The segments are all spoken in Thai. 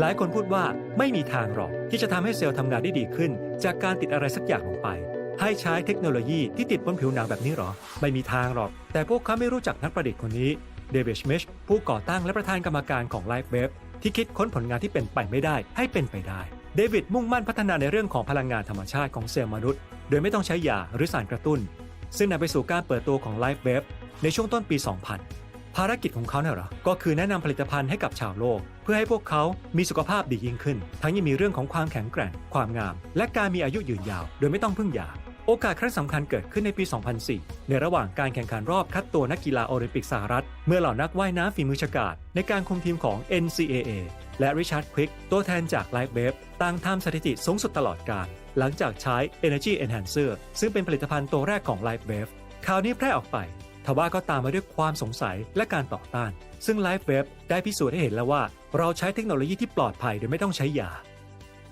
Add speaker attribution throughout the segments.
Speaker 1: หลายคนพูดว่าไม่มีทางหรอกที่จะทำให้เซลล์ทำงานได้ดีขึ้น จากการติดอะไรสักอย่างลงไป ให้ใช้เทคโนโลยีที่ติดบนผิวหนังแบบนี้หรอ ไม่มีทางหรอก แต่พวกเขาไม่รู้จักนักประดิษฐ์คนนี้เดวิดชมิชผู้ก่อตั้งและประธานกรรมการของ l i f e w e b ที่คิดค้นผลงานที่เป็นไปไม่ได้ให้เป็นไปได้ เดวิดมุ่งมั่นพัฒนาในเรื่องของพลังงานธรรมชาติของเซลล์มนุษย์ โดยไม่ต้องใช้ยาหรือสารกระตุ้น ซึ่งนำไปสู่การเปิดตัวของ l i f e w e b ในช่วงต้นปี 2000 ภารกิจของเขาเนี่ยหรอ ก็คือแนะนำผลิตภัณฑ์ให้กับชาวโลก เพื่อให้พวกเขามีสุขภาพดียิ่งขึ้น ทั้งยังมีเรื่องของความแข็งแกร่ง ความงาม และการมีอายุยืนยาว โดยไม่ต้องพึ่งยา โอกาสครั้งสำคัญเกิดขึ้นในปี 2004 ในระหว่างการแข่งขันรอบคัดตัวนักกีฬาโอลิมปิกสหรัฐ เมื่อเหล่านักว่ายน้ำฝีมือฉกาจในการคุมทีมของ NCAA และริชาร์ดควิกตัวแทนจาก l i f e w a v e ต่างทำสถิติสูงสุดตลอดการหลังจากใช้ Energy Enhancer ซึ่งเป็นผลิตภัณฑ์ตัวแรกของ l i f e w a v e ข่าวนี้แพร่ออกไป ทว่าก็ตามมาด้วยความสงสัยและการต่อต้าน ซึ่ง l i f e w a v e ได้พิสูจน์ให้เห็นแล้วว่า เราใช้เทคโนโลยีที่ปลอดภัยโดยไม่ต้องใช้ยา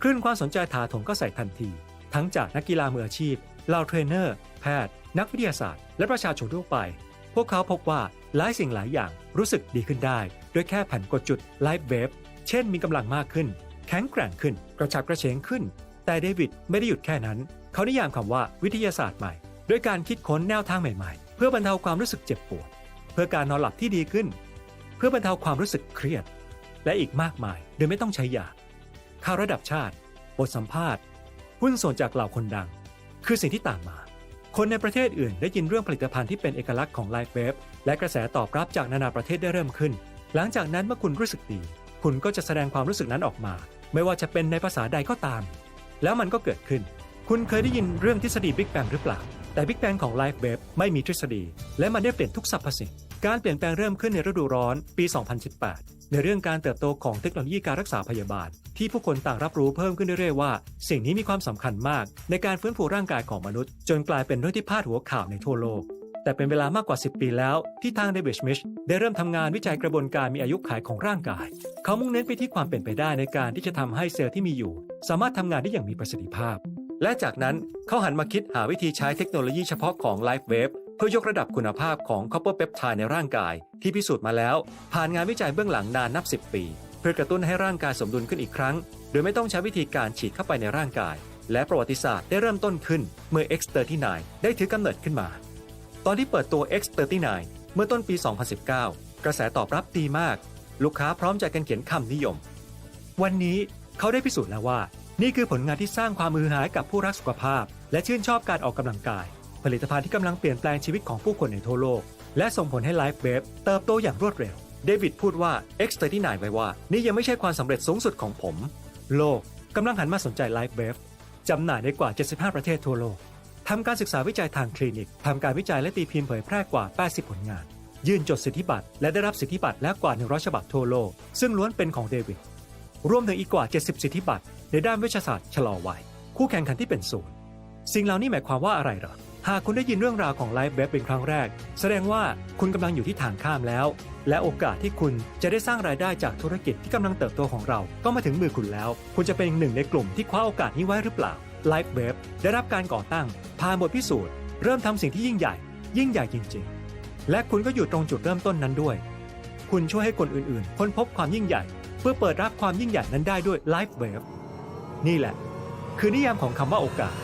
Speaker 1: คลื่นความสนใจถาถมก็ใส่ทันที ทั้งจากนักกีฬามืออาชีพเหล่าเทรนเนอร์ แพทย์ นักวิทยาศาสตร์ และประชาชนทั่วไป พวกเขาพบว่าหลายสิ่งหลายอย่างรู้สึกดีขึ้นได้ด้วยแค่แผ่นกดจุดไลฟ์เวฟเช่นมีกำลังมากขึ้น แข็งแกร่งขึ้น กระฉับกระเฉงขึ้น แต่เดวิดไม่ได้หยุดแค่นั้น เขานิยามคำว่าวิทยาศาสตร์ใหม่ ด้วยการคิดค้นแนวทางใหม่ๆ พื่อบรรเทาความรู้สึกเจ็บปวด เพื่อการนอนหลับที่ดีขึ้น เพื่อบรรเทาความรู้สึกเครียด และอีกมากมายโดยไม่ต้องใช้ยาข่าวระดับชาติ บทสัมภาษณ์ หุ้นส่วนจากเหล่าคนดัง คือสิ่งที่ตามมา คนในประเทศอื่นได้ยินเรื่องผลิตภัณฑ์ที่เป็นเอกลักษณ์ของ l i f e w a v e และกระแสตอบรับจากนานาประเทศได้เริ่มขึ้น หลังจากนั้นเมื่อคุณรู้สึกดี คุณก็จะแสดงความรู้สึกนั้นออกมา ไม่ว่าจะเป็นในภาษาใดก็ตาม แล้วมันก็เกิดขึ้น คุณเคยได้ยินเรื่องทฤษฎี Big Bang หรือเปล่า แต่ Big Bang ของ l i f e w a v e ไม่มีทฤษฎี และมันได้เปลี่ยนทุกสรรพสิ่ง การเปลี่ยนแปลงเริ่มขึ้นในฤดูร้อนปี 2018 ในเรื่องการเติบโตของเทคโนโลยีการรักษาพยาบาล ที่ผู้คนต่างรับรู้เพิ่มขึ้นเรื่อยๆว่า สิ่งนี้มีความสำคัญมาก ในการฟื้นฟูร่างกายของมนุษย์ จนกลายเป็นเรื่องที่พาดหัวข่าวในทั่วโลกแต่เป็นเวลามากกว่า 10 ปีแล้ว ที่ทางเดวิดมิชได้เริ่มทำงานวิจัยกระบวนการมีอายุขัยของร่างกาย เขามุ่งเน้นไปที่ความเป็นไปได้ในการที่จะทำให้เซลล์ที่มีอยู่ สามารถทำงานได้อย่างมีประสิทธิภาพ และจากนั้นเขาหันมาคิดหาวิธีใช้เทคโนโลยีเฉพาะของ l i f e w a v e เพื่อยกระดับคุณภาพของ copper peptide ในร่างกาย ที่พิสูจน์มาแล้ว ผ่านงานวิจัยเบื้องหลังนานนับ 10 ปี เพื่อกระตุ้นให้ร่างกายสมดุลขึ้นอีกครั้ง โดยไม่ต้องใช้วิธีการฉีดเข้าไปในร่างกาย และประวัติศาสตร์ได้เริ่มต้นขึ้นเมื่อ X39 ได้ถือกำเนิดขึ้นมา ตอนที่เปิดตัว X39 เมื่อต้นปี 2019 กระแสตอบรับดีมาก ลูกค้าพร้อมใจกันเขียนคำนิยม วันนี้เขาได้พิสูจน์แล้วว่า นี่คือผลงานที่สร้างความมือหายกับผู้รักสุขภาพ และชื่นชอบการออกกำลังกาย ผลิตภัณฑ์ที่กำลังเปลี่ยนแปลงชีวิตของผู้คนในทั่วโลก และส่งผลให้ไลฟ์เวฟเติบโตอย่างรวดเร็ว เดวิดพูดว่า X39 ไว้ว่า นี่ยังไม่ใช่ความสำเร็จสูงสุดของผม โลกกำลังหันมาสนใจไลฟ์เวฟจำหน่ายในกว่า 75 ประเทศทั่วโลกทำการศึกษาวิจัยทางคลินิกทำการวิจัยและตีพิมพ์เผยแพร่กว่า 80 ผลงาน ยื่นจดสิทธิบัตรและได้รับสิทธิบัตรแล้วกว่า 100 ฉบับทั่วโลก ซึ่งล้วนเป็นของเดวิด รวมถึงอีกกว่า 70 สิทธิบัตรในด้านวิชาศาสตร์ชะลอวัย คู่แข่งขันที่เป็นศูนย์ สิ่งเหล่านี้หมายความว่าอะไรหรอ หากคุณได้ยินเรื่องราวของไลฟ์เว็บเป็นครั้งแรก แสดงว่าคุณกำลังอยู่ที่ทางข้ามแล้ว และโอกาสที่คุณจะได้สร้างรายได้จากธุรกิจที่กำลังเติบโตของเรา ก็มาถึงมือคุณแล้ว คุณจะเป็นหนึ่งในกลุ่มที่คว้าโอกาสนี้ไว้หรือเปล่าไลฟ์เว็บได้รับการก่อตั้งผ่านบทพิสูจน์ เริ่มทำสิ่งที่ยิ่งใหญ่ ยิ่งใหญ่จริง ๆ และคุณก็อยู่ตรงจุดเริ่มต้นนั้นด้วย คุณช่วยให้คนอื่นๆ ค้นพบความยิ่งใหญ่ เพื่อเปิดรับความยิ่งใหญ่นั้นได้ด้วยไลฟ์เวฟนี่แหละ คือนิยามของคำว่าโอกาส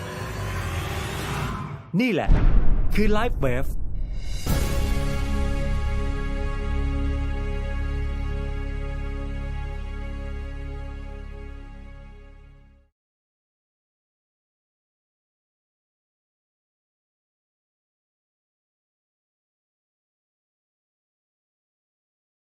Speaker 1: นี่แหละ คือไลฟ์เวฟ